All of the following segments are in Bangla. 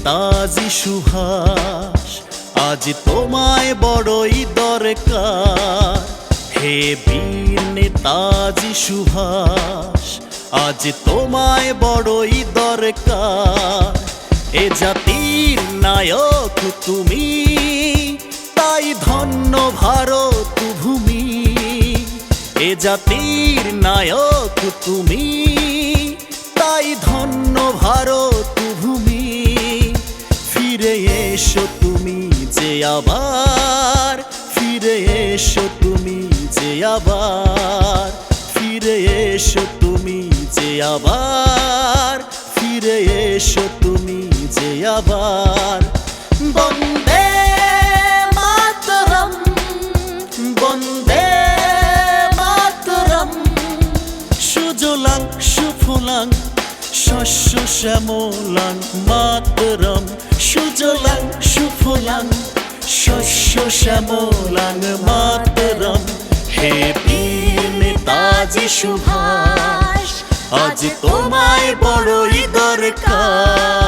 নেতাজি সুভাষ আজ তোমায় বড়ই দরকার। হে বীর নেতাজি সুভাষ আজ তোমায় বড়ই দরকার। এ জাতির নায়ক তুমি, তাই ধন্য ভারত ভূমি। এ জাতির নায়ক তুমি এসো তুমি যে আবার, ফিরে এসো তুমি যে আবার, ফিরে এসো তুমি যে আবার, ফিরে এসো তুমি যে আবার। বন্দে মাতরম বন্দে মাতরম, সুজলাং, সুফলাং, শস্য শ্যামলাং মাতরম, সুজলাং শস্য শ্যামলাং মাতরম। হে বীর নেতাজি সুভাষ আজ তোমায় বড়ই দরকার।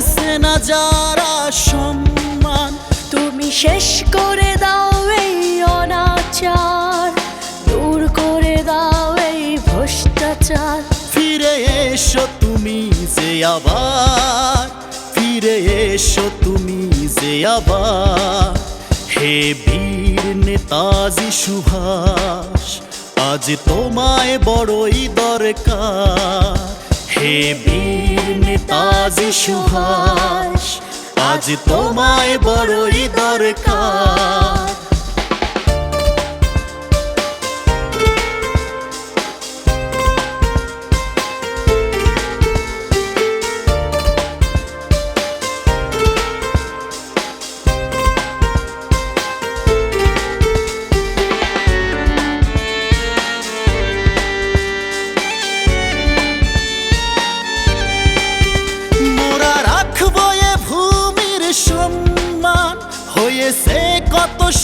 করছে না যারা সম্মান। তুমি শেষ করে দাও এই অনাচার দূর করে দাও এই ভ্রষ্টাচার। ফিরে এসো তুমি যে আবার ফিরে এসো তুমি যে আবার। হে বীর নেতাজি সুভাষ আজ তোমায় বড়ই দরকার। হে বীর নেতাজি সুভাষ আজ তোমায় বড়ই দরকার।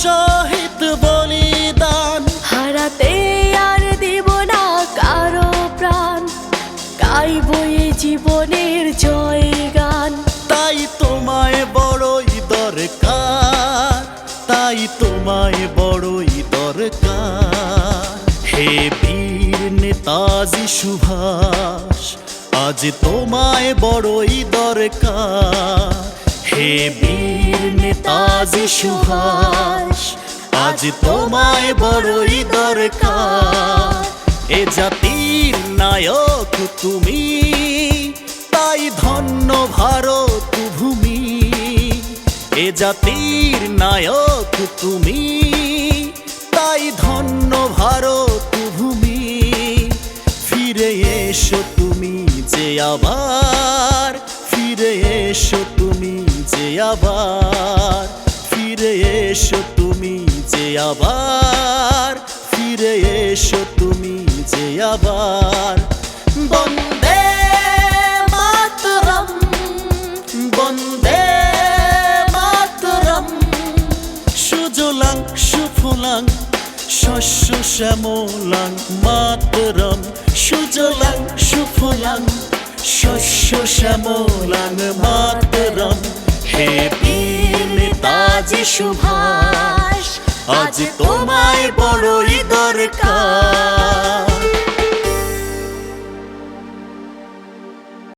শহীদ বলিদান। হারাতে আর দিব না কারও প্রাণ। গাইব এই জীবনের জয় গান তাই তোমায় বড়ই দরকার তাই তোমায় বড়ই দরকার। হে বীর নেতাজি সুভাষ আজ তোমায় বড়ই দরকার। হে বীর নেতাজি সুভাষ, আজ তোমায় বড়ই দরকার। এ জাতির নায়ক তুমি, তাই ধন্য ভারত ভূমি। এ জাতির নায়ক তুমি, তাই ধন্য ভারত ভূমি। ফিরে এসো তুমি যে আবার, ফিরে এসো আবার ফিরে এসো তুমি যে আবার, ফিরে এসো তুমি যে আবার। বন্দে মাতরম বন্দে মাতরম। সুজলাং, সুফলাং, শস্য শ্যামলাং মাতরম। সুজলাং, সুফলাং, শস্য শ্যামলাং মাতরম। বীর নেতাজি সুভাষ আজ তোমায় বড়ই দরকার।